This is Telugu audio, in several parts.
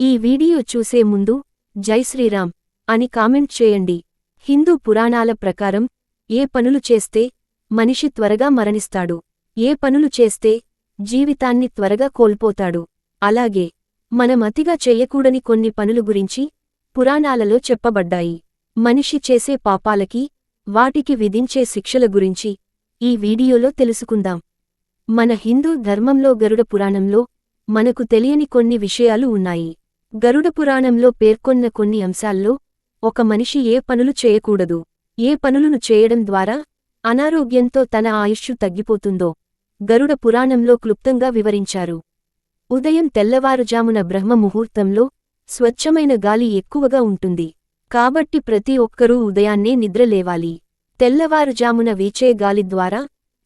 ఈ వీడియో చూసే ముందు జై శ్రీరామ్ అని కామెంట్ చేయండి. హిందూ పురాణాల ప్రకారం ఏ పనులు చేస్తే మనిషి త్వరగా మరణిస్తాడు. ఏ పనులు చేస్తే జీవితాన్ని త్వరగా కోల్పోతాడు. అలాగే మనమతిగా చెయ్యకూడని కొన్ని పనులు గురించి పురాణాలలో చెప్పబడ్డాయి. మనిషి చేసే పాపాలకి వాటికి విధించే శిక్షల గురించి ఈ వీడియోలో తెలుసుకుందాం. మన హిందూ ధర్మంలో గరుడ పురాణంలో మనకు తెలియని కొన్ని విషయాలు ఉన్నాయి. గరుడ పురాణంలో పేర్కొన్న కొన్ని అంశాల్లో ఒక మనిషి ఏ పనులు చేయకూడదు ఏ పనులను చేయడం ద్వారా అనారోగ్యంతో తన ఆయుష్షు తగ్గిపోతుందో గరుడ పురాణంలో క్లుప్తంగా వివరించారు. ఉదయం తెల్లవారుజామున బ్రహ్మ ముహూర్తంలో స్వచ్ఛమైన గాలి ఎక్కువగా ఉంటుంది. కాబట్టి ప్రతి ఒక్కరూ ఉదయాన్నే నిద్రలేవాలి తెల్లవారుజామున వీచే గాలి ద్వారా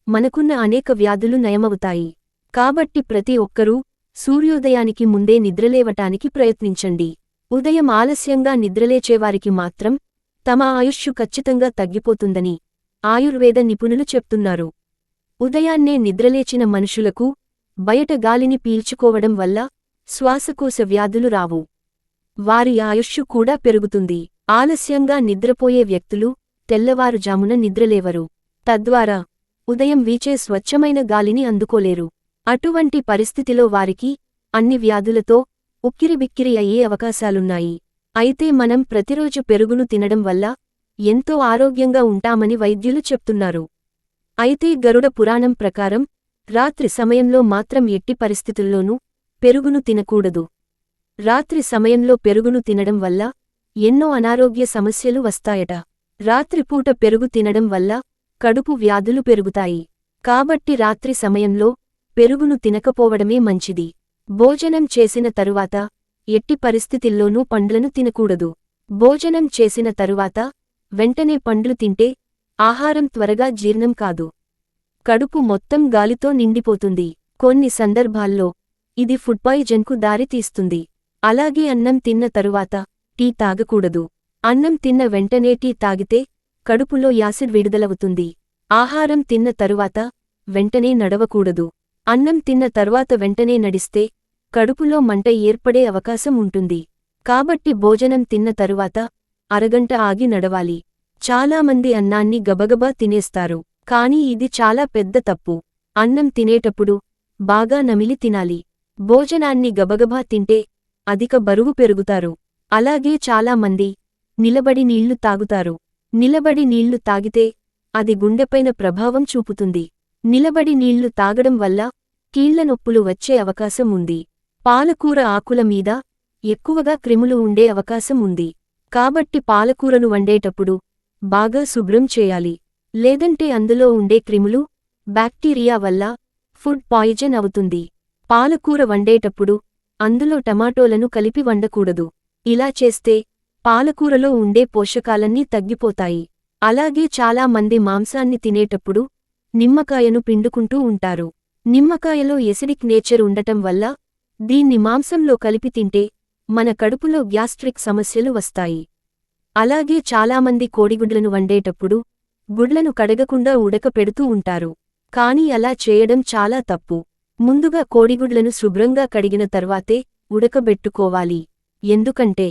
మనకున్న అనేక వ్యాధులు నయమవుతాయి. కాబట్టి ప్రతి ఒక్కరూ సూర్యోదయానికి ముందే నిద్రలేవటానికి ప్రయత్నించండి. ఉదయం ఆలస్యంగా నిద్రలేచేవారికి మాత్రం తమ ఆయుష్షు ఖచ్చితంగా తగ్గిపోతుందని ఆయుర్వేద నిపుణులు చెప్తున్నారు. ఉదయాన్నే నిద్రలేచిన మనుషులకు బయట గాలిని పీల్చుకోవడం వల్ల శ్వాసకోశ వ్యాధులు రావు. వారి ఆయుష్షు కూడా పెరుగుతుంది. ఆలస్యంగా నిద్రపోయే వ్యక్తులు తెల్లవారుజామున నిద్రలేవరు. తద్వారా ఉదయం వీచే స్వచ్ఛమైన గాలిని అందుకోలేరు. అటువంటి పరిస్థితిలో వారికి అన్ని వ్యాధులతో ఉక్కిరిబిక్కిరి అయ్యే అవకాశాలున్నాయి. అయితే మనం ప్రతిరోజు పెరుగును తినడం వల్ల ఎంతో ఆరోగ్యంగా ఉంటామని వైద్యులు చెప్తున్నారు. అయితే గరుడ పురాణం ప్రకారం రాత్రి సమయంలో మాత్రం ఎట్టి పరిస్థితుల్లోనూ పెరుగును తినకూడదు. రాత్రి సమయంలో పెరుగును తినడం వల్ల ఎన్నో అనారోగ్య సమస్యలు వస్తాయట. రాత్రిపూట పెరుగు తినడం వల్ల కడుపు వ్యాధులు పెరుగుతాయి. కాబట్టి రాత్రి సమయంలో పెరుగును తినకపోవడమే మంచిది. భోజనం చేసిన తరువాత ఎట్టి పరిస్థితిల్లోనూ పండ్లను తినకూడదు. భోజనం చేసిన తరువాత వెంటనే పండ్లు తింటే ఆహారం త్వరగా జీర్ణం కాదు. కడుపు మొత్తం గాలితో నిండిపోతుంది. కొన్ని సందర్భాల్లో ఇది ఫుడ్ పాయిజన్కు దారితీస్తుంది. అలాగే అన్నం తిన్న తరువాత టీ తాగకూడదు. అన్నం తిన్న వెంటనే టీ తాగితే కడుపులో యాసిడ్ విడుదలవుతుంది. ఆహారం తిన్న తరువాత వెంటనే నడవకూడదు. అన్నం తిన్న తర్వాత వెంటనే నడిస్తే కడుపులో మంట ఏర్పడే అవకాశం ఉంటుంది. కాబట్టి భోజనం తిన్న తరువాత అరగంట ఆగి నడవాలి. చాలామంది అన్నాన్ని గబగబా తినేస్తారు. కాని ఇది చాలా పెద్ద తప్పు. అన్నం తినేటప్పుడు బాగా నమిలి తినాలి. భోజనాన్ని గబగబా తింటే అధిక బరువు పెరుగుతారు. అలాగే చాలామంది నిలబడి నీళ్ళు తాగుతారు. నిలబడి నీళ్ళు తాగితే అది గుండెపైన ప్రభావం చూపుతుంది. నిలబడి నీళ్ళు తాగడం వల్ల కీళ్ళ నొప్పులు వచ్చే అవకాశం ఉంది. పాలకూర ఆకుల మీద ఎక్కువగా క్రిములు ఉండే అవకాశం ఉంది. కాబట్టి పాలకూరను వండేటప్పుడు బాగా శుభ్రం చేయాలి. లేదంటే అందులో ఉండే క్రిములు బ్యాక్టీరియా వల్ల ఫుడ్ పాయిజన్ అవుతుంది. పాలకూర వండేటప్పుడు అందులో టమాటోలను కలిపి వండకూడదు. ఇలా చేస్తే పాలకూరలో ఉండే పోషకాలన్నీ తగ్గిపోతాయి. అలాగే చాలా మంది మాంసాన్ని తినేటప్పుడు నిమ్మకాయను పిండుకుంటూ ఉంటారు. నిమ్మకాయలో ఎసిడిక్ నేచర్ ఉండటం వల్ల దీన్ని మాంసంలో కలిపి తింటే మన కడుపులో గ్యాస్ట్రిక్ సమస్యలు వస్తాయి. అలాగే చాలామంది కోడిగుడ్లను వండేటప్పుడు గుడ్లను కడగకుండా ఉడకపెడుతూ ఉంటారు. కాని అలా చేయడం చాలా తప్పు. ముందుగా కోడిగుడ్లను శుభ్రంగా కడిగిన తర్వాతే ఉడకబెట్టుకోవాలి. ఎందుకంటే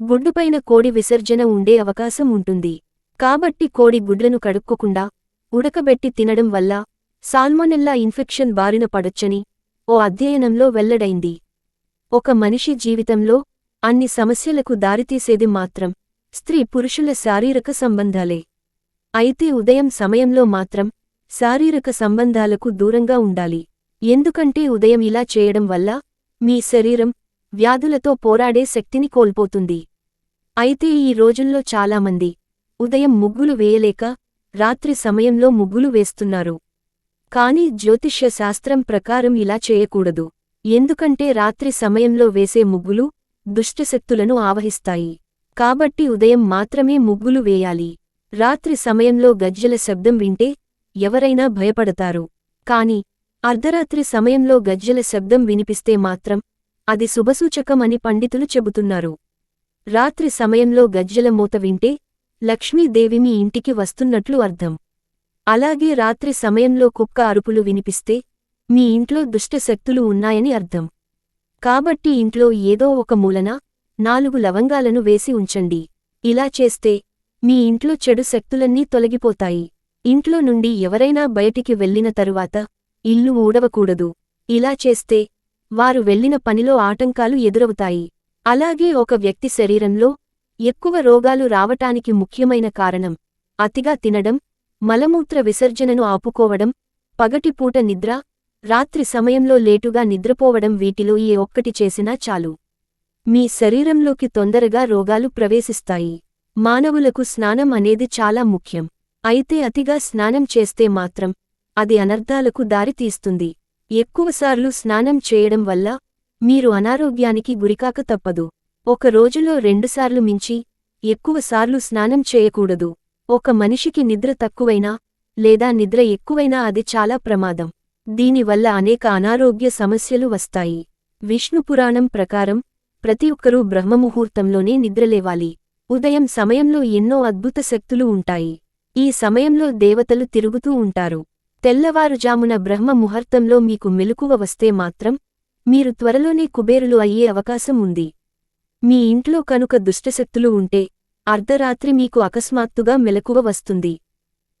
గుడ్డుపైన కోడి విసర్జన ఉండే అవకాశం ఉంటుంది. కాబట్టి కోడి గుడ్లను కడుక్కోకుండా ఉడకబెట్టి తినడం వల్ల సాల్మొనెల్లా ఇన్ఫెక్షన్ బారిన పడొచ్చని ఓ అధ్యయనంలో వెల్లడైంది. ఒక మనిషి జీవితంలో అన్ని సమస్యలకు దారితీసేది మాత్రం స్త్రీ పురుషుల శారీరక సంబంధాలే. అయితే ఉదయం సమయంలో మాత్రం శారీరక సంబంధాలకు దూరంగా ఉండాలి. ఎందుకంటే ఉదయం ఇలా చేయడం వల్ల మీ శరీరం వ్యాధులతో పోరాడే శక్తిని కోల్పోతుంది. అయితే ఈ రోజుల్లో చాలామంది ఉదయం ముగ్గులు వేయలేక రాత్రి సమయంలో ముగ్గులు వేస్తున్నారు. కాని జ్యోతిష్య శాస్త్రం ప్రకారం ఇలా చేయకూడదు. ఎందుకంటే రాత్రి సమయంలో వేసే ముగ్గులు దుష్టశక్తులను ఆవహిస్తాయి. కాబట్టి ఉదయం మాత్రమే ముగ్గులు వేయాలి. రాత్రి సమయంలో గజ్జల శబ్దం వింటే ఎవరైనా భయపడతారు. కాని అర్ధరాత్రి సమయంలో గజ్జల శబ్దం వినిపిస్తే మాత్రం అది శుభసూచకం అని పండితులు చెబుతున్నారు. రాత్రి సమయంలో గజ్జల మూత వింటే లక్ష్మీదేవి మీ ఇంటికి వస్తున్నట్లు అర్థం. అలాగే రాత్రి సమయంలో కుక్క అరుపులు వినిపిస్తే మీ ఇంట్లో దుష్టశక్తులు ఉన్నాయని అర్థం. కాబట్టి ఇంట్లో ఏదో ఒక మూలన నాలుగు లవంగాలను వేసి ఉంచండి. ఇలా చేస్తే మీ ఇంట్లో చెడు శక్తులన్నీ తొలగిపోతాయి. ఇంట్లో నుండి ఎవరైనా బయటికి వెళ్ళిన తరువాత ఇల్లు ఊడవకూడదు. ఇలా చేస్తే వారు వెళ్ళిన పనిలో ఆటంకాలు ఎదురవుతాయి. అలాగే ఒక వ్యక్తి శరీరంలో ఎక్కువ రోగాలు రావటానికి ముఖ్యమైన కారణం అతిగా తినడం మలమూత్ర విసర్జనను ఆపుకోవడం పగటిపూట నిద్ర రాత్రి సమయంలో లేటుగా నిద్రపోవడం వీటిలో ఏ ఒక్కటి చేసినా చాలు. మీ శరీరంలోకి తొందరగా రోగాలు ప్రవేశిస్తాయి. మానవులకు స్నానం అనేది చాలా ముఖ్యం. అయితే అతిగా స్నానం చేస్తే మాత్రం అది అనర్థాలకు దారితీస్తుంది ఎక్కువసార్లు స్నానం చేయడం వల్ల మీరు అనారోగ్యానికి గురికాక తప్పదు. ఒక రోజులో రెండుసార్లు మించి ఎక్కువసార్లు స్నానం చేయకూడదు. ఒక మనిషికి నిద్ర తక్కువైనా లేదా నిద్ర ఎక్కువైనా అది చాలా ప్రమాదం. దీనివల్ల అనేక అనారోగ్య సమస్యలు వస్తాయి. విష్ణుపురాణం ప్రకారం ప్రతి ఒక్కరూ బ్రహ్మముహూర్తంలోనే నిద్రలేవాలి. ఉదయం సమయంలో ఎన్నో అద్భుత శక్తులు ఉంటాయి. ఈ సమయంలో దేవతలు తిరుగుతూ ఉంటారు. తెల్లవారుజామున బ్రహ్మ ముహూర్తంలో మీకు మెలకువ వస్తే మాత్రం మీరు త్వరలోనే కుబేరులు అయ్యే అవకాశం ఉంది. మీ ఇంట్లో కనుక దుష్టశక్తులు ఉంటే అర్ధరాత్రి మీకు అకస్మాత్తుగా మెలకువ వస్తుంది.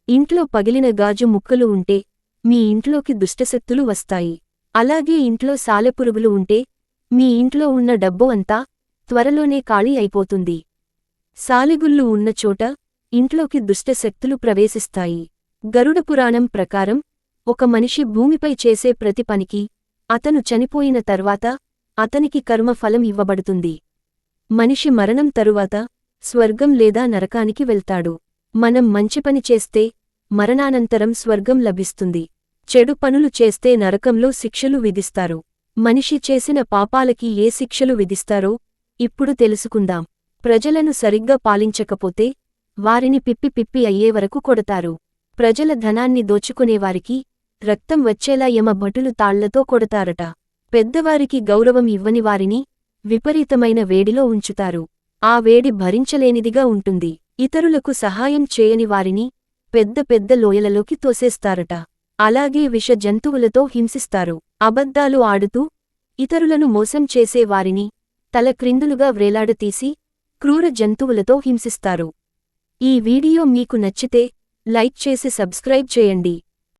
ఇంట్లో పగిలిన గాజు ముక్కలు ఉంటే మీ ఇంట్లోకి దుష్టశక్తులు వస్తాయి. అలాగే ఇంట్లో సాలెపురుగులు ఉంటే మీ ఇంట్లో ఉన్న డబ్బు అంతా త్వరలోనే ఖాళీ అయిపోతుంది. సాలెగుళ్ళు ఉన్న చోట ఇంట్లోకి దుష్టశక్తులు ప్రవేశిస్తాయి. గరుడ పురాణం ప్రకారం ఒక మనిషి భూమిపై చేసే ప్రతి పనికి అతను చనిపోయిన తర్వాత అతనికి కర్మఫలం ఇవ్వబడుతుంది. మనిషి మరణం తరువాత స్వర్గం లేదా నరకానికి వెళ్తాడు. మనం మంచి పని చేస్తే మరణానంతరం స్వర్గం లభిస్తుంది. చెడు పనులు చేస్తే నరకంలో శిక్షలు విధిస్తారు. మనిషి చేసిన పాపాలకి ఏ శిక్షలు విధిస్తారో ఇప్పుడు తెలుసుకుందాం. ప్రజలను సరిగ్గా పాలించకపోతే వారిని పిప్పి పిప్పి అయ్యే వరకు కొడతారు. ప్రజల ధనాన్ని దోచుకునేవారికి రక్తం వచ్చేలా యమ భటులు తాళ్ళతో కొడతారట. పెద్దవారికి గౌరవం ఇవ్వని వారిని విపరీతమైన వేడిలో ఉంచుతారు. ఆ వేడి భరించలేనిదిగా ఉంటుంది. ఇతరులకు సహాయం చేయని వారిని పెద్ద పెద్ద లోయలలోకి తోసేస్తారట. అలాగే విష జంతువులతో హింసిస్తారు. అబద్ధాలు ఆడుతూ ఇతరులను మోసం చేసే వారిని తల క్రిందులుగా వ్రేలాడతీసి క్రూర జంతువులతో హింసిస్తారు. ఈ వీడియో మీకు నచ్చితే లైక్ చేసి సబ్స్క్రైబ్ చేయండి.